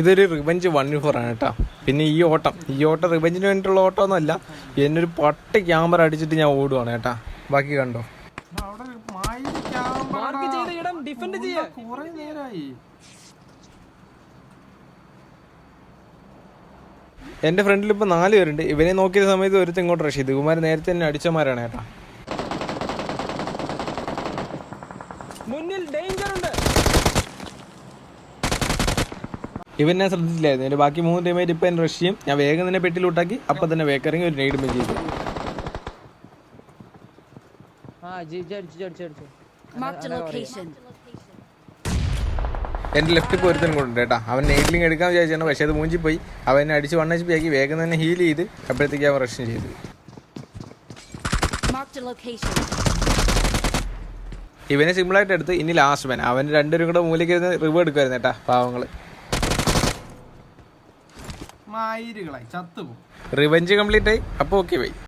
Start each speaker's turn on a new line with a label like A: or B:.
A: ഇതൊരു revenge one four ആണ് കേട്ടോ. പിന്നെ ഈ ഓട്ടം. ഈ ഓട്ടം റിവഞ്ചിന് വേണ്ടിയിട്ടുള്ള ഓട്ടം ഒന്നുമല്ല എന്നൊരു പട്ട് ക്യാമറ അടിച്ചിട്ട് ഞാൻ ഓടുവാണ് കേട്ടാ. ബാക്കി കണ്ടോ?
B: അവിടെ ഒരു മായിരി
C: മാർക്ക് ചെയ്ത ഇടം. ഡിഫെൻഡ് ചെയ്യ.
B: കുറെ നേരായി.
A: എന്റെ ഫ്രണ്ടിൽ ഇപ്പോൾ നാല് പേരുണ്ട്. ഇവനെ നോക്കിയ സമയത്ത് ഒരുത്തൻ ഇങ്ങോട്ട് റഷീദ് ചെയ്തു. ഇവന്മാർ നേരത്തെ തന്നെ അടിച്ചമാരാണ് കേട്ടാ.
C: മുന്നിൽ ഡേഞ്ചർ ഉണ്ട്.
A: ഇവൻ ഞാൻ ശ്രദ്ധിച്ചില്ലായിരുന്നു. എന്റെ ബാക്കി മൂന്ന് ടീമായിട്ട് ഇപ്പം എന്റെ റഷ്യയും ഞാൻ വേഗം തന്നെ പെട്ടിലൂട്ടാക്കി അപ്പം തന്നെ വേക്കറിങ് ഒരു
D: നൈഡ് മെഞ്ച് ചെയ്തു
A: എന്റെ ലെഫ്റ്റ് പോരുത്തൻ കൊണ്ടുണ്ട് കേട്ടാ. അവൻ നെയ്ഡ്ലിങ് എടുക്കാൻ വിചാരിച്ചാണ് പക്ഷേ അത് മൂഞ്ചി പോയി. അവനെ അടിച്ച് വൺ എച്ച് പി ആക്കി വേഗം തന്നെ ഹീൽ ചെയ്ത് അപ്പോഴത്തേക്ക് അവൻ റഷ്യം ചെയ്തു. ഇവനെ സിമ്പിളായിട്ട് എടുത്ത് ഇനി ലാസ്റ്റ് മാൻ അവൻ രണ്ടുപേരും കൂടെ മൂലയ്ക്ക് റിവ് എടുക്കുമായിരുന്നു കേട്ടാ പാവങ്ങൾ.
B: മായിരികളായി ചത്തുപോകും.
A: റിവഞ്ച് കംപ്ലീറ്റ് ആയി അപ്പോൾ ഓക്കെ ബൈ